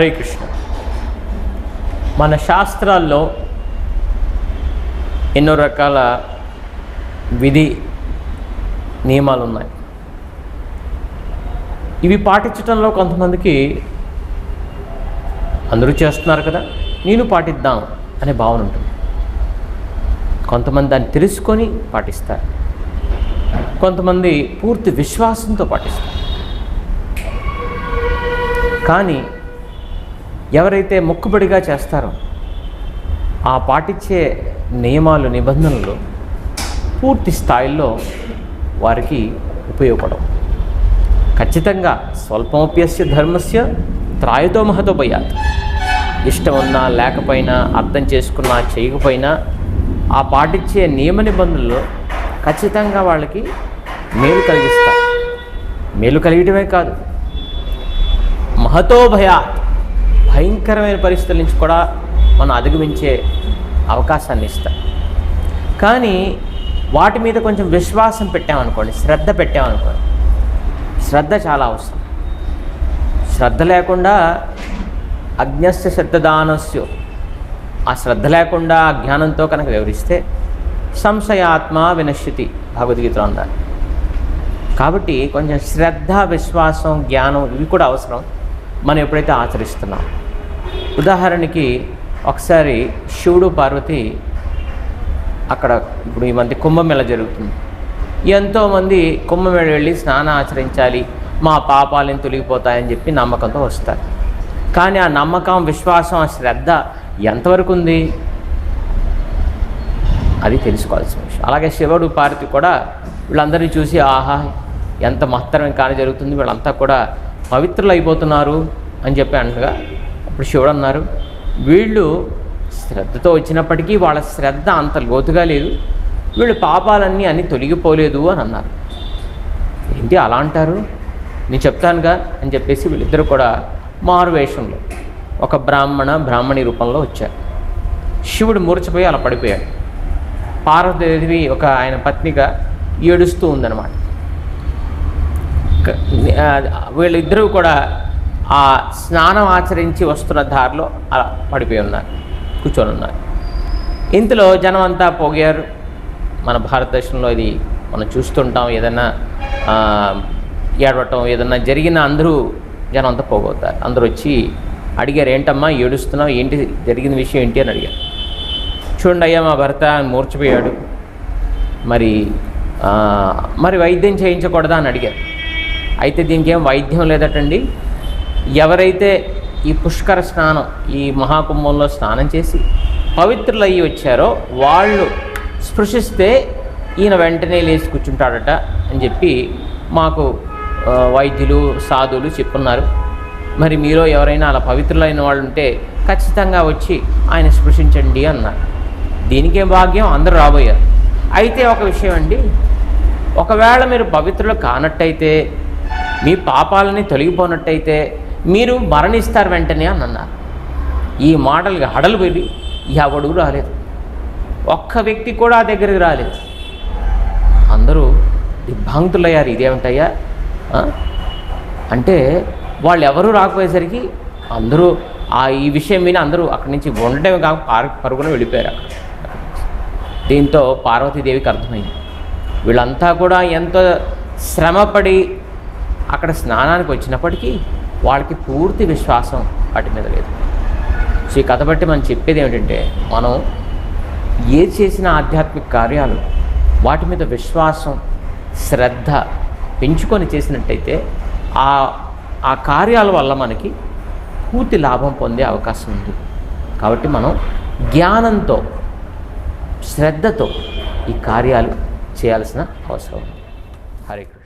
హరే కృష్ణ మన శాస్త్రాల్లో ఎన్నో రకాల విధి నియమాలు ఉన్నాయి ఇవి పాటించడంలో కొంతమందికి అందరూ చేస్తున్నారు కదా నేను పాటిద్దాం అనే భావన ఉంటుంది. కొంతమంది దాన్ని తెలుసుకొని పాటిస్తారు. కొంతమంది పూర్తి విశ్వాసంతో పాటిస్తారు. కానీ ఎవరైతే మొక్కుబడిగా చేస్తారో ఆ పాటించే నియమాలు నిబంధనలు పూర్తి స్థాయిలో వారికి ఉపయోగపడవు. ఖచ్చితంగా స్వల్పమప్యస్య ధర్మస్య త్రాయతో మహతో పోయాలి ఇష్టం ఉన్నా లేకపోయినా అర్థం చేసుకున్నా చేయకపోయినా ఆ పాటించే నియమ నిబంధనలు ఖచ్చితంగా వాళ్ళకి మేలు కలిగిస్తాయి. మేలు కలిగటమే కాదు. మహతో భయాత్ భయంకరమైన పరిస్థితుల నుంచి కూడా మనం అధిగమించే అవకాశాన్ని ఇస్తాయి. కానీ వాటి మీద కొంచెం విశ్వాసం పెట్టామనుకోండి శ్రద్ధ పెట్టామనుకోండి శ్రద్ధ చాలా అవసరం. శ్రద్ధ లేకుండా అజ్ఞస్య శ్రద్ధదానస్యు ఆ శ్రద్ధ లేకుండా జ్ఞానంతో కనుక వివరిస్తే సంశయాత్మ వినశ్యతి భగవద్గీతలో అన్నారు కాబట్టి కొంచెం శ్రద్ధ విశ్వాసం జ్ఞానం ఇవి కూడా అవసరం. మనం ఎప్పుడైతే ఆచరిస్తున్నాం. ఉదాహరణకి ఒకసారి శివుడు పార్వతి అక్కడ ఇప్పుడు ఈ మధ్య కుంభమేళ జరుగుతుంది? ఎంతోమంది కుంభమేళ వెళ్ళి స్నానం ఆచరించాలి మా పాపాలను తొలగిపోతాయని చెప్పి నమ్మకంతో వస్తారు. కానీ ఆ నమ్మకం విశ్వాసం ఆ శ్రద్ధ ఎంతవరకు ఉంది? అది తెలుసుకోవాల్సిన విషయం. అలాగే శివుడు పార్వతి కూడా వీళ్ళందరినీ చూసి ఆహా ఎంత మహత్తరం కానీ జరుగుతుంది. వీళ్ళంతా కూడా పవిత్రులు అయిపోతున్నారు అని చెప్పి అనగా అప్పుడు శివుడు అన్నారు వీళ్ళు శ్రద్ధతో వచ్చినప్పటికీ వాళ్ళ శ్రద్ధ అంత లోతుగా లేదు వీళ్ళు పాపాలన్నీ అన్నీ తొలగిపోలేదు అని అన్నారు. ఏంటి అలా అంటారు? నేను చెప్తానుగా అని చెప్పేసి వీళ్ళిద్దరు కూడా మారువేషంలో ఒక బ్రాహ్మణ బ్రాహ్మణి రూపంలో వచ్చారు. శివుడు మూర్చపోయి అలా పడిపోయాడు. పార్వతీదేవి ఒక ఆయన పత్నిగా ఏడుస్తూ ఉందన్నమాట. వీళ్ళిద్దరూ కూడా ఆ స్నానం ఆచరించి వస్తున్న దారిలో అలా పడిపోయి ఉన్నారు కూర్చొని ఉన్నారు. ఇంతలో జనం అంతా పోగారు. మన భారతదేశంలో ఇది మనం చూస్తుంటాం ఏదైనా ఏడవటం ఏదన్నా జరిగిన అందరూ జనం అంతా పోగవుతారు అందరూ వచ్చి అడిగారు ఏంటమ్మా ఏడుస్తున్నావు? ఏంటి జరిగిన విషయం ఏంటి? అని అడిగారు. చూడండి అయ్యా మా భర్త మూర్చిపోయాడు మరి మరి వైద్యం చేయించకూడదా? అని అడిగారు. అయితే దీనికి ఏం వైద్యం లేదటండి. ఎవరైతే ఈ పుష్కర స్నానం ఈ మహాకుంభంలో స్నానం చేసి పవిత్రులయ్యి వచ్చారో వాళ్ళు స్పృశిస్తే ఈయన వెంటనే లేచి కూర్చుంటాడట అని చెప్పి మాకు వైద్యులు సాధువులు చెప్పున్నారు. మరి మీరు ఎవరైనా అలా పవిత్రులైన వాళ్ళు ఉంటే ఖచ్చితంగా వచ్చి ఆయన స్పృశించండి అన్నారు. దీనికే భాగ్యం? అందరూ రాబోయారు. అయితే ఒక విషయం అండి. ఒకవేళ మీరు పవిత్రులు కానట్టయితే మీ పాపాలని తొలగిపోనట్టయితే మీరు మరణిస్తారు వెంటనే అని అన్నారు. ఈ మాటలకి హడలు పోయి ఎవడు రాలేదు. ఒక్క వ్యక్తి కూడా ఆ దగ్గరికి రాలేదు. అందరూ దిగ్భాంతులయ్యారు ఇదేమిటయ్యా? అంటే వాళ్ళు ఎవరూ రాకపోయేసరికి అందరూ ఆ ఈ విషయం విని అందరూ అక్కడి నుంచి ఉండటమే కాక పార్ పరుగున వెళ్ళిపోయారు అక్కడ. దీంతో పార్వతీదేవికి అర్థమైంది. వీళ్ళంతా కూడా ఎంతో శ్రమపడి అక్కడ స్నానానికి వచ్చినప్పటికీ వాళ్ళకి పూర్తి విశ్వాసం వాటి మీద లేదు. సో ఈ కథ బట్టి మనం చెప్పేది ఏమిటంటే మనం ఏ చేసిన ఆధ్యాత్మిక కార్యాలు వాటి మీద విశ్వాసం శ్రద్ధ పెంచుకొని చేసినట్టయితే ఆ ఆ కార్యాల వల్ల మనకి పూర్తి లాభం పొందే అవకాశం ఉంది. కాబట్టి మనం జ్ఞానంతో శ్రద్ధతో ఈ కార్యాలు చేయాల్సిన అవసరం ఉంది. హరే కృష్ణ.